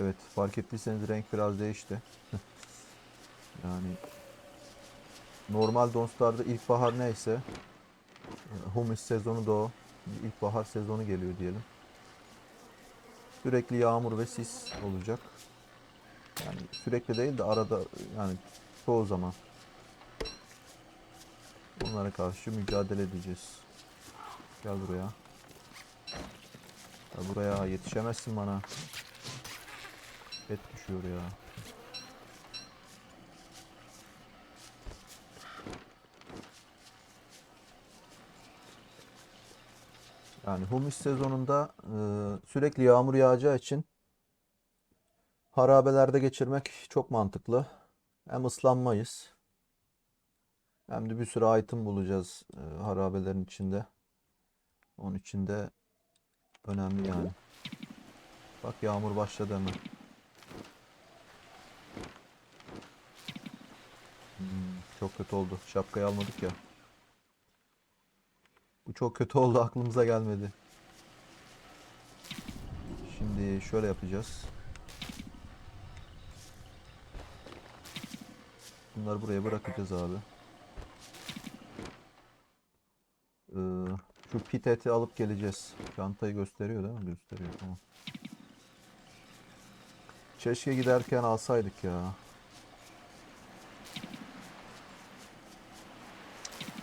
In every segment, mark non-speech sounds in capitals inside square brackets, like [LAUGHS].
Evet fark ettiyseniz renk biraz değişti. [LAUGHS] yani normal Donstar'da ilkbahar neyse Humus sezonu da o. İlkbahar sezonu geliyor diyelim. Sürekli yağmur ve sis olacak. Yani sürekli değil de arada yani çoğu zaman. Bunlara karşı mücadele edeceğiz. Gel buraya. Gel buraya yetişemezsin bana. Düşüyor ya. Yani humus sezonunda e, sürekli yağmur yağacağı için harabelerde geçirmek çok mantıklı. Hem ıslanmayız. Hem de bir sürü item bulacağız e, harabelerin içinde. Onun için de önemli yani. Bak yağmur başladı hemen. Hmm, çok kötü oldu. Şapkayı almadık ya. Bu çok kötü oldu aklımıza gelmedi. Şimdi şöyle yapacağız. Bunları buraya bırakacağız abi. Ee, şu pit eti alıp geleceğiz. Çantayı gösteriyor değil mi? Gösteriyor tamam. Keşke giderken alsaydık ya.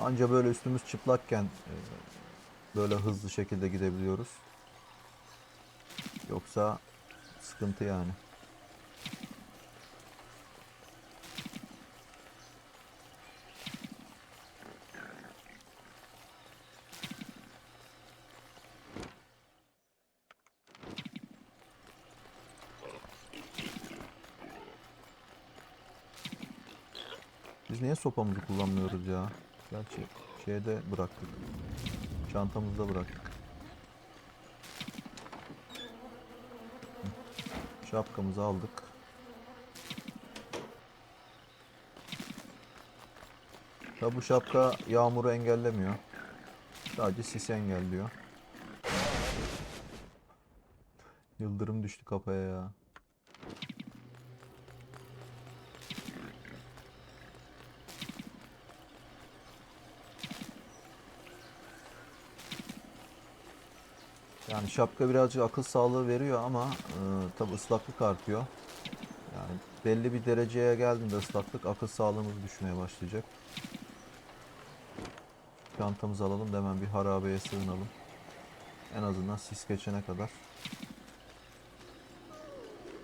Anca böyle üstümüz çıplakken e, böyle hızlı şekilde gidebiliyoruz. Yoksa sıkıntı yani. Biz niye sopamızı kullanmıyoruz ya? Gerçi şeyde bıraktık. Çantamızda bıraktık. Şapkamızı aldık. Tabi bu şapka yağmuru engellemiyor. Sadece sis engelliyor. Yıldırım düştü kafaya ya. Yani şapka birazcık akıl sağlığı veriyor ama e, tabi ıslaklık artıyor. Yani belli bir dereceye geldiğinde ıslaklık akıl sağlığımız düşmeye başlayacak. Çantamızı alalım da hemen bir harabeye sığınalım. En azından sis geçene kadar.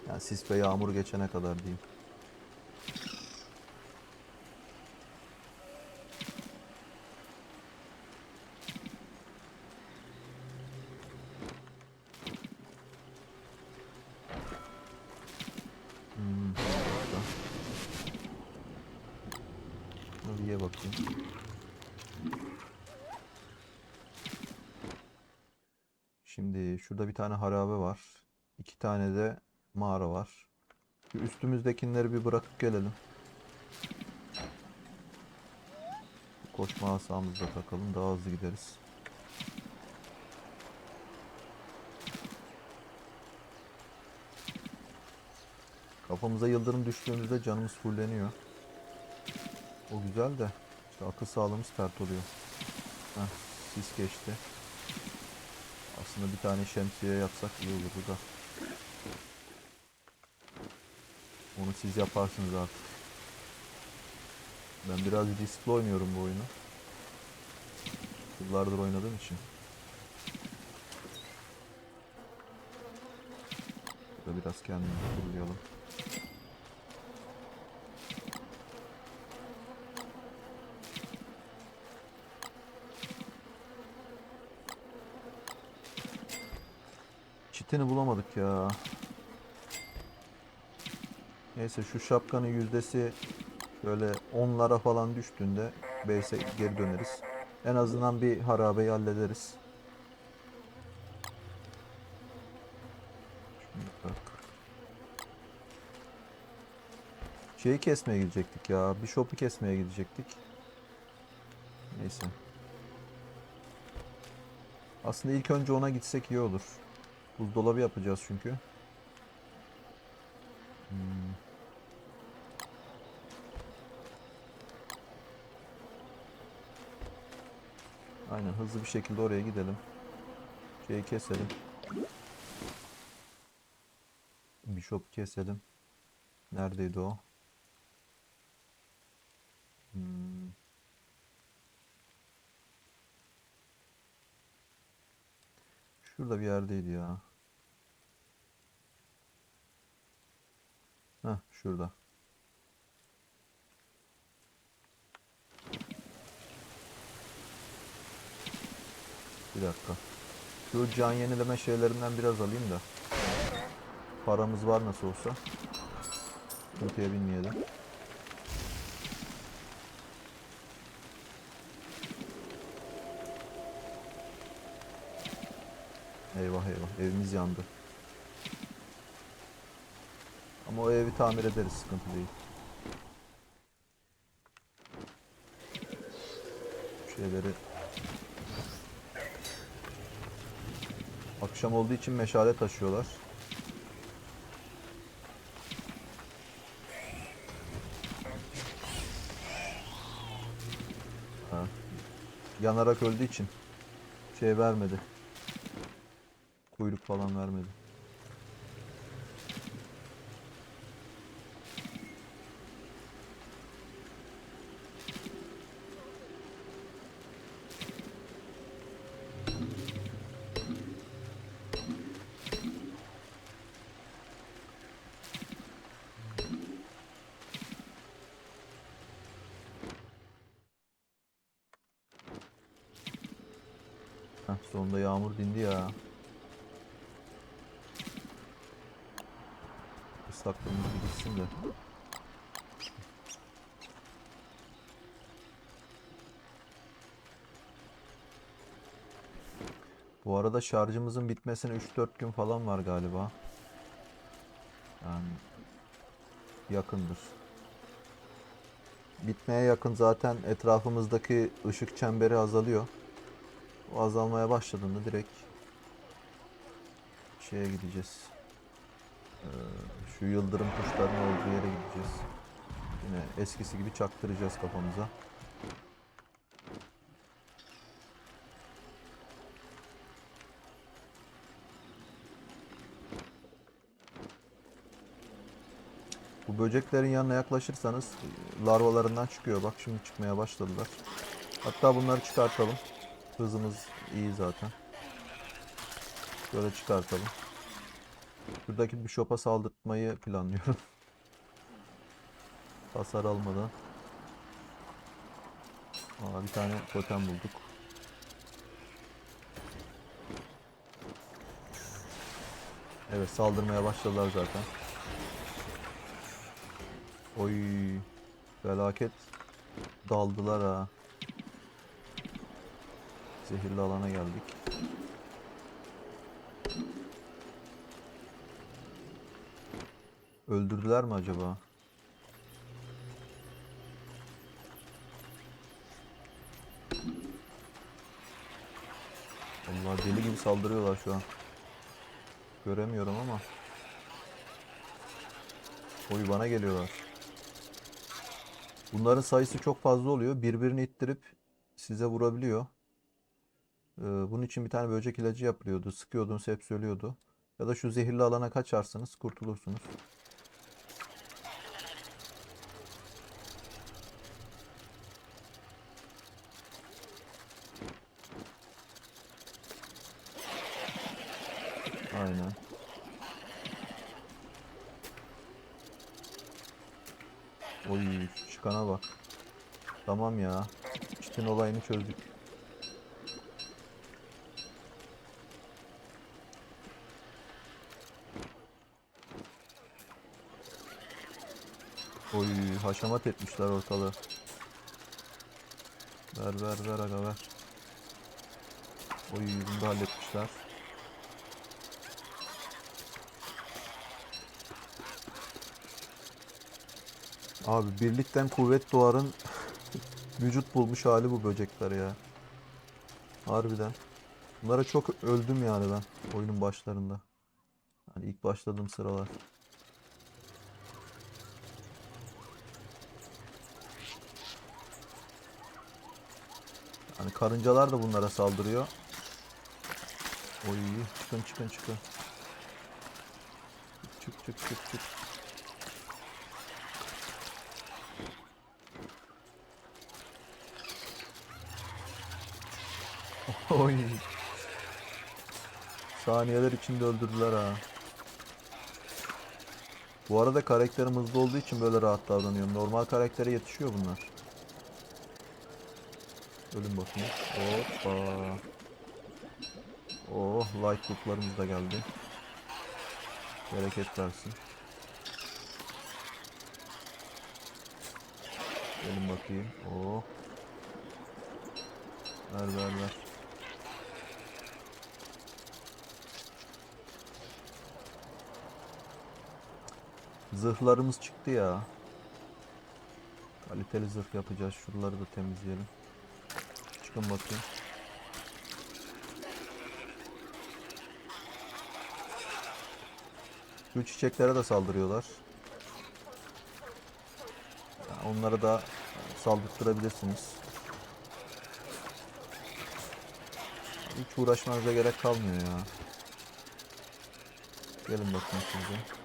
Yani sis ve yağmur geçene kadar diyeyim. Hmm, burada. Şunu bir ye bakayım. Şimdi şurada bir tane harabe var. İki tane de mağara var. Şu üstümüzdekileri bir bırakıp gelelim. Koşma asamızda takalım daha hızlı gideriz. Kafamıza yıldırım düştüğümüzde canımız fulleniyor. O güzel de işte akıl sağlığımız pert oluyor. Heh, sis geçti. Aslında bir tane şemsiye yapsak iyi olur da. Onu siz yaparsınız artık. Ben biraz riskli oynuyorum bu oyunu. Yıllardır oynadığım için. Burada biraz kendimizi kurlayalım. Çitini bulamadık ya. Neyse şu şapkanın yüzdesi şöyle onlara falan düştüğünde base'e geri döneriz. En azından bir harabeyi hallederiz. Şeyi kesmeye gidecektik ya. Bishop'u kesmeye gidecektik. Neyse. Aslında ilk önce ona gitsek iyi olur. Buzdolabı yapacağız çünkü. Hmm. Aynen hızlı bir şekilde oraya gidelim. Şeyi keselim. Bishop keselim. Neredeydi o? Şurada bir yerdeydi ya. Heh, şurada. Bir dakika. Şu can yenileme şeylerinden biraz alayım da. Paramız var nasıl olsa. Sıkıntıya binmeyelim. Eyvah eyvah evimiz yandı. Ama o evi tamir ederiz sıkıntı değil. Şeyleri Akşam olduğu için meşale taşıyorlar. Ha. Yanarak öldüğü için şey vermedi. Kuyruk falan vermedi. Sonunda yağmur dindi ya. Islaklığımız bir gitsin de. Bu arada şarjımızın bitmesine 3-4 gün falan var galiba. Yani yakındır. Bitmeye yakın zaten etrafımızdaki ışık çemberi azalıyor. O azalmaya başladığında direkt şeye gideceğiz. Ee, şu yıldırım kuşlarının olduğu yere gideceğiz. Yine eskisi gibi çaktıracağız kafamıza. Bu böceklerin yanına yaklaşırsanız e, larvalarından çıkıyor. Bak şimdi çıkmaya başladılar. Hatta bunları çıkartalım. Hızımız iyi zaten. Böyle çıkartalım. Buradaki bishop'a saldırtmayı planlıyorum. [LAUGHS] Hasar almadan. Aa, bir tane totem bulduk. Evet saldırmaya başladılar zaten. Oy felaket daldılar ha. Zehirli alana geldik. Öldürdüler mi acaba? Allah deli gibi saldırıyorlar şu an. Göremiyorum ama. Oy bana geliyorlar. Bunların sayısı çok fazla oluyor. Birbirini ittirip size vurabiliyor. Ee, bunun için bir tane böcek ilacı yapılıyordu. Sıkıyordunuz hepsi ölüyordu. Ya da şu zehirli alana kaçarsınız kurtulursunuz. Aynen. Oy çıkana bak. Tamam ya. Çitin olayını çözdük. Oy haşamat etmişler ortalığı. Ver ver ver aga ver. Oy bunu da halletmişler. Abi birlikten kuvvet doğarın vücut bulmuş hali bu böcekler ya. Harbiden. Bunlara çok öldüm yani ben oyunun başlarında. Hani ilk başladığım sıralar. Hani karıncalar da bunlara saldırıyor. Oy çıkın çıkın çıkın. Çık çık çık çık. [LAUGHS] Oy. Saniyeler içinde öldürdüler ha. Bu arada karakterim hızlı olduğu için böyle rahat davranıyorum. Normal karaktere yetişiyor bunlar. Ölüm bakayım. Hoppa. Oh, light lootlarımız da geldi. Bereket versin. Gelin bakayım. Oh. Ver ver ver. Zırhlarımız çıktı ya. Kaliteli zırh yapacağız. Şuraları da temizleyelim. Çıkın bakayım. Şu çiçeklere de saldırıyorlar. Yani onlara da saldırtırabilirsiniz. Hiç uğraşmanıza gerek kalmıyor ya. Gelin bakın size.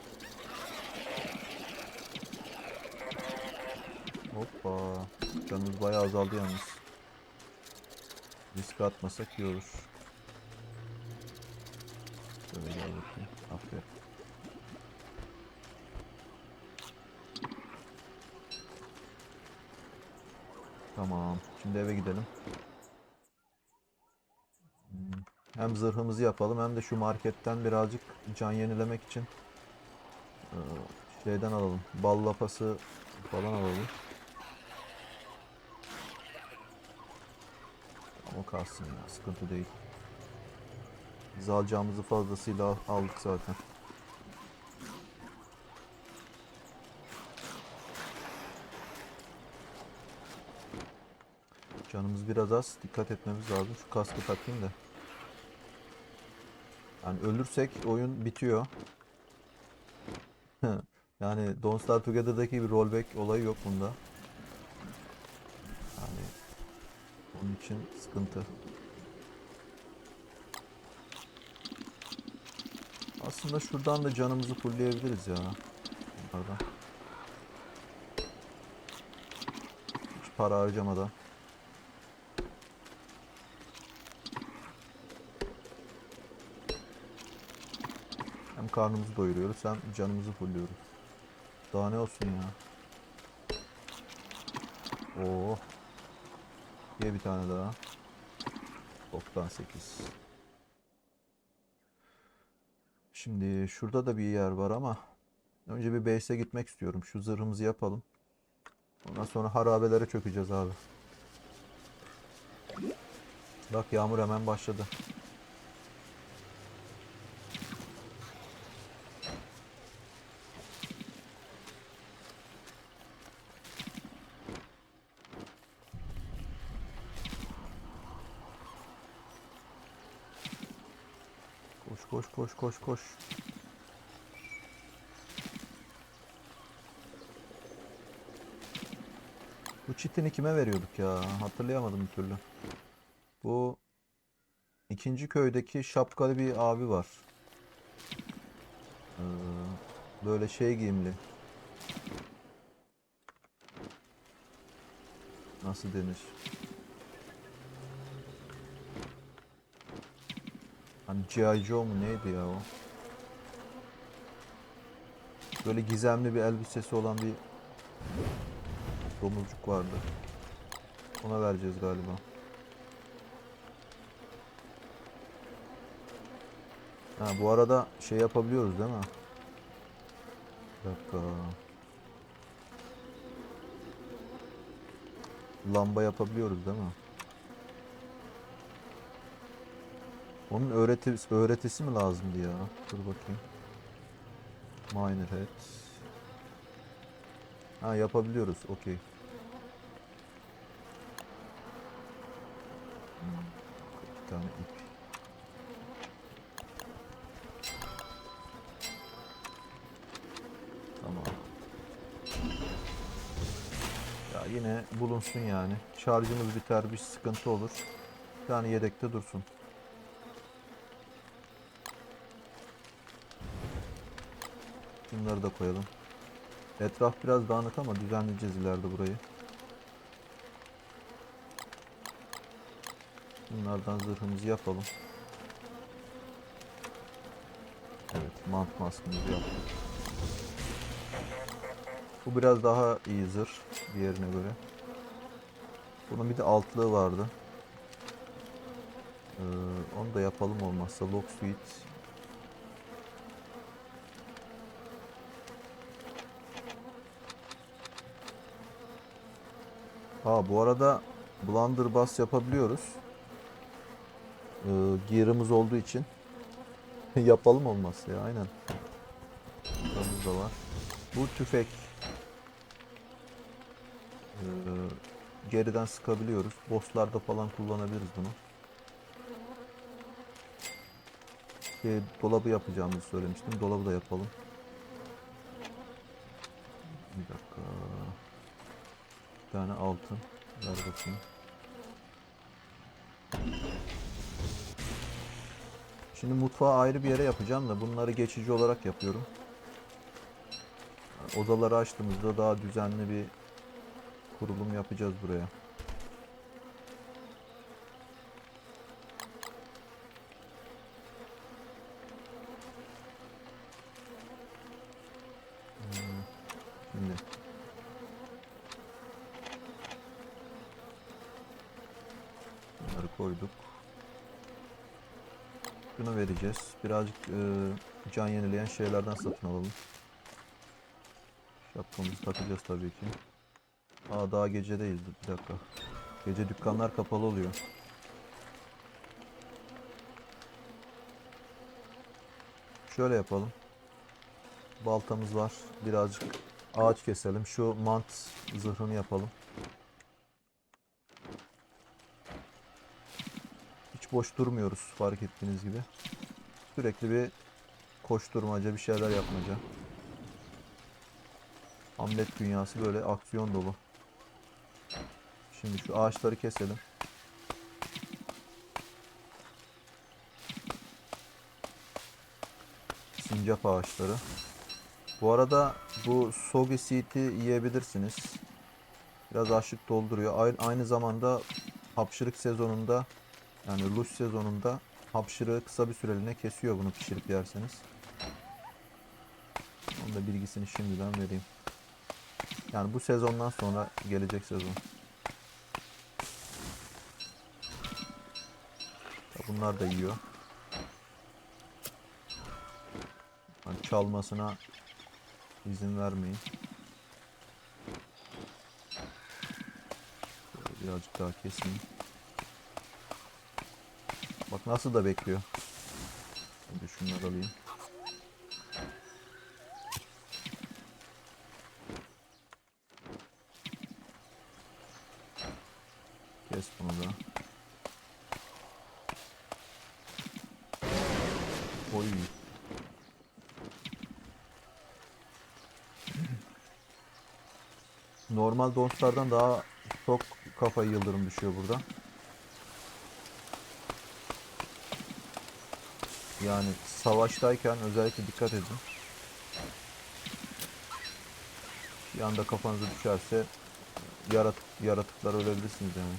Hoppa. Canımız bayağı azaldı yalnız. Risk atmasak iyi olur. Şöyle gel bakayım. Aferin. Tamam. Şimdi eve gidelim. Hmm, Hem zırhımızı yapalım hem de şu marketten birazcık can yenilemek için eee, şeyden alalım. Bal lapası falan alalım. Kalsın ya sıkıntı değil. Biz alacağımızı fazlasıyla al- aldık zaten. Canımız biraz az. Dikkat etmemiz lazım. Şu kaskı takayım da. Yani ölürsek oyun bitiyor. [LAUGHS] yani Don't Starve Together'daki bir rollback olayı yok bunda. İçin sıkıntı. Aslında şuradan da canımızı fullleyebiliriz ya. Bunlardan. Hiç para harcamadan. Hem karnımızı doyuruyoruz hem canımızı fulluyoruz. Daha ne olsun ya. Oo. Ye bir tane daha. 98. Şimdi şurada da bir yer var ama önce bir base'e gitmek istiyorum. Şu zırhımızı yapalım. Ondan sonra harabelere çökeceğiz abi. Bak yağmur hemen başladı. Koş koş koş. Bu çitini kime veriyorduk ya? Hatırlayamadım bir türlü. Bu ikinci köydeki şapkalı bir abi var. Ee, böyle şey giyimli. Nasıl denir? Hani G.I. Joe mu neydi ya o? Böyle gizemli bir elbisesi olan bir domuzcuk vardı. Ona vereceğiz galiba. Ha bu arada şey yapabiliyoruz değil mi? Bir dakika. Lamba yapabiliyoruz değil mi? Onun öğretisi, öğretisi mi lazımdı ya? Dur bakayım. Miner head. Ha yapabiliyoruz. Okey. Hmm, Bir tane ip. Tamam. Ya yine bulunsun yani. Şarjımız biter bir sıkıntı olur. Bir tane yedekte dursun. Bunları da koyalım. Etraf biraz dağınık ama düzenleyeceğiz ileride burayı. Bunlardan zırhımızı yapalım. Evet, mant maskımızı yaptık. Bu biraz daha iyi zırh diğerine göre. Bunun bir de altlığı vardı. Ee, onu da yapalım olmazsa. Lock suite. Bu arada blunderbuss yapabiliyoruz. Ee, gear'ımız olduğu için [LAUGHS] yapalım olmazsa ya aynen. Buramız da var. Bu tüfek. Ee, geriden sıkabiliyoruz. Bosslarda falan kullanabiliriz bunu. Şey, dolabı yapacağımızı söylemiştim. Dolabı da yapalım. Bir dakika. Bir tane altın. Ver bakayım. Şimdi mutfağı ayrı bir yere yapacağım da bunları geçici olarak yapıyorum. Odaları açtığımızda daha düzenli bir kurulum yapacağız buraya. Hmm, Şimdi bunları koyduk. Şunu vereceğiz. Birazcık e, can yenileyen şeylerden satın alalım. Şapkamızı takacağız tabii ki. Aa daha gece değil. Bir dakika. Gece dükkanlar kapalı oluyor. Şöyle yapalım. Baltamız var. Birazcık ağaç keselim. Şu mant zırhını yapalım. Hiç boş durmuyoruz fark ettiğiniz gibi. Sürekli bir koşturmaca, bir şeyler yapmaca. Hamlet dünyası böyle aksiyon dolu. Şimdi şu ağaçları keselim. Sincap ağaçları. Bu arada bu Sogi Seed'i yiyebilirsiniz. Biraz açlık dolduruyor. Aynı, aynı zamanda hapşırık sezonunda yani luş sezonunda hapşırığı kısa bir süreliğine kesiyor bunu pişirip yerseniz. Onun da bilgisini şimdiden vereyim. Yani bu sezondan sonra gelecek sezon. Bunlar da yiyor. Hani çalmasına izin vermeyin. Şöyle birazcık daha keseyim. Bak nasıl da bekliyor. Hadi şunları alayım. Kes bunu da. Oy. Normal donslardan daha çok kafa yıldırım düşüyor burada. Yani savaştayken özellikle dikkat edin. Bir anda kafanıza düşerse yaratık yaratıklar ölebilirsiniz yani.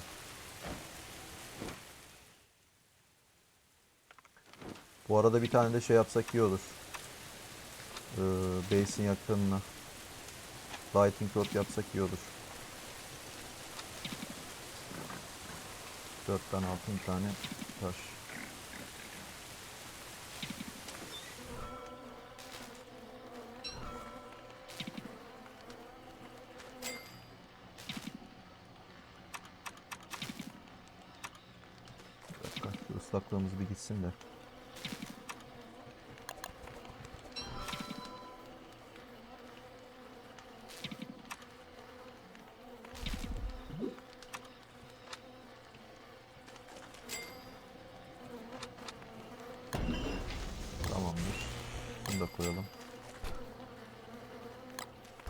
Bu arada bir tane de şey yapsak iyi olur. Ee, base'in yakınına. Lighting rod yapsak iyi olur. 4 tane altın tane taş. ıslaklığımız bir gitsin de. Tamamdır. Bunu da koyalım.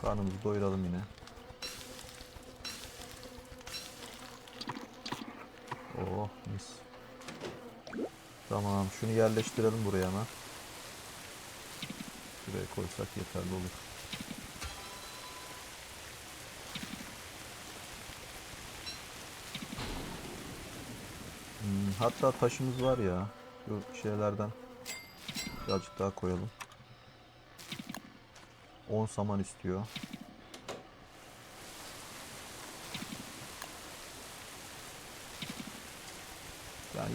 Karnımızı doyuralım yine. Oh mis. Tamam şunu yerleştirelim buraya hemen. Şuraya koysak yeterli olur. Hmm, hatta taşımız var ya. Şu şeylerden birazcık daha koyalım. 10 saman istiyor.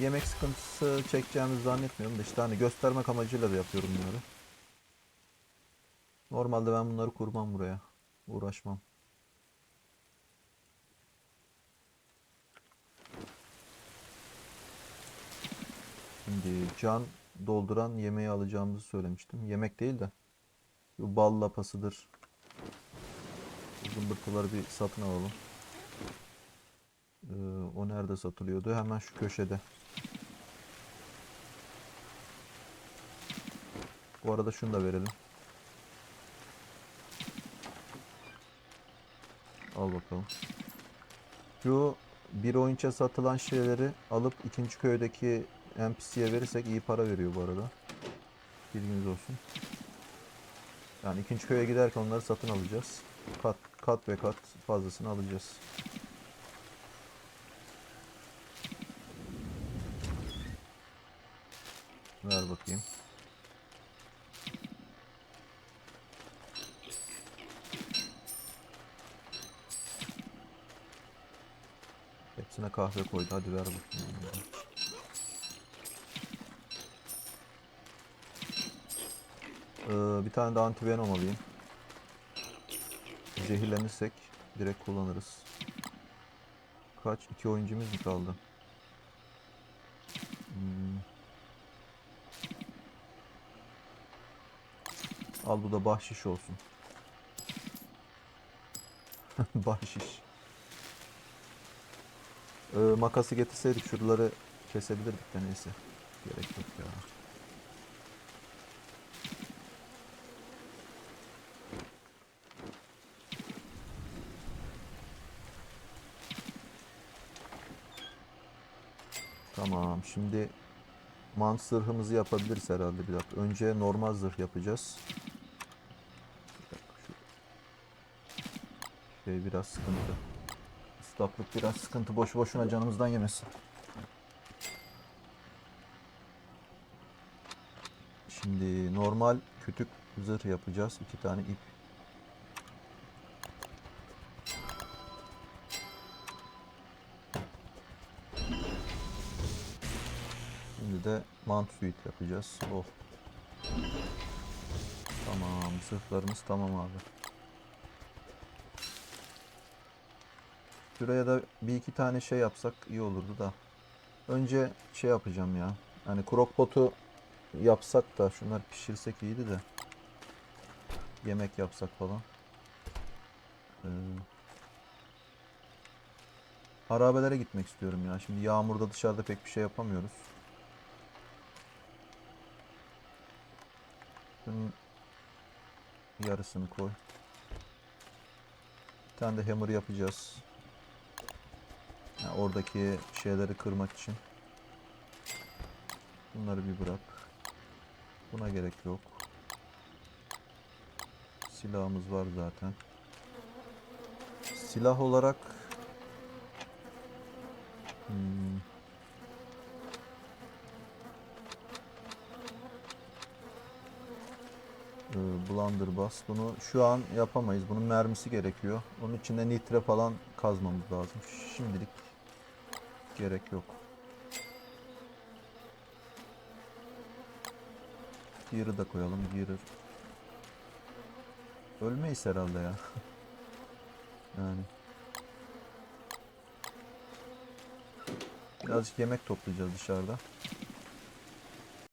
Yemek sıkıntısı çekeceğimizi zannetmiyorum da işte hani göstermek amacıyla da yapıyorum bunları. Normalde ben bunları kurmam buraya. Uğraşmam. Şimdi can dolduran yemeği alacağımızı söylemiştim. Yemek değil de bu bal lapasıdır. Zımbırtıları bir satın alalım. Ee, o nerede satılıyordu? Hemen şu köşede. Bu arada şunu da verelim. Al bakalım. Şu bir oyunça satılan şeyleri alıp ikinci köydeki NPC'ye verirsek iyi para veriyor bu arada. Bilginiz olsun. Yani ikinci köye giderken onları satın alacağız. Kat kat ve kat fazlasını alacağız. Ver bakayım. Hepsine kahve koydu. Hadi ver bakayım. Ee, bir tane de antivenom alayım. Zehirlenirsek direkt kullanırız. Kaç? İki oyuncumuz mu kaldı? Hmm. Al bu da bahşiş olsun. [LAUGHS] bahşiş. Ee, makası getirseydik şuraları kesebilirdik de neyse. Gerek yok ya. Tamam şimdi mant zırhımızı yapabiliriz herhalde bir dakika. Önce normal zırh yapacağız. Bir dakika, şu Şey biraz sıkıntı. Islaklık biraz sıkıntı. Boş boşuna canımızdan yemesin. Şimdi normal kütük zırh yapacağız. İki tane ip. Şimdi de mant suit yapacağız. Oh. Tamam. Zırhlarımız tamam abi. Şuraya da bir iki tane şey yapsak iyi olurdu da. Önce şey yapacağım ya. Hani crockpot'u yapsak da şunları pişirsek iyiydi de. Yemek yapsak falan. Ee, harabelere gitmek istiyorum ya. Şimdi yağmurda dışarıda pek bir şey yapamıyoruz. Şunun yarısını koy. Bir tane de hammer yapacağız. Yani oradaki şeyleri kırmak için. Bunları bir bırak. Buna gerek yok. Silahımız var zaten. Silah olarak hmm, Ee, Blunderbuss. Bunu şu an yapamayız. Bunun mermisi gerekiyor. Onun için nitre falan kazmamız lazım. Şimdilik gerek yok. Gear'ı da koyalım. Gear'ı. Ölmeyiz herhalde ya. [LAUGHS] yani. Birazcık yemek toplayacağız dışarıda.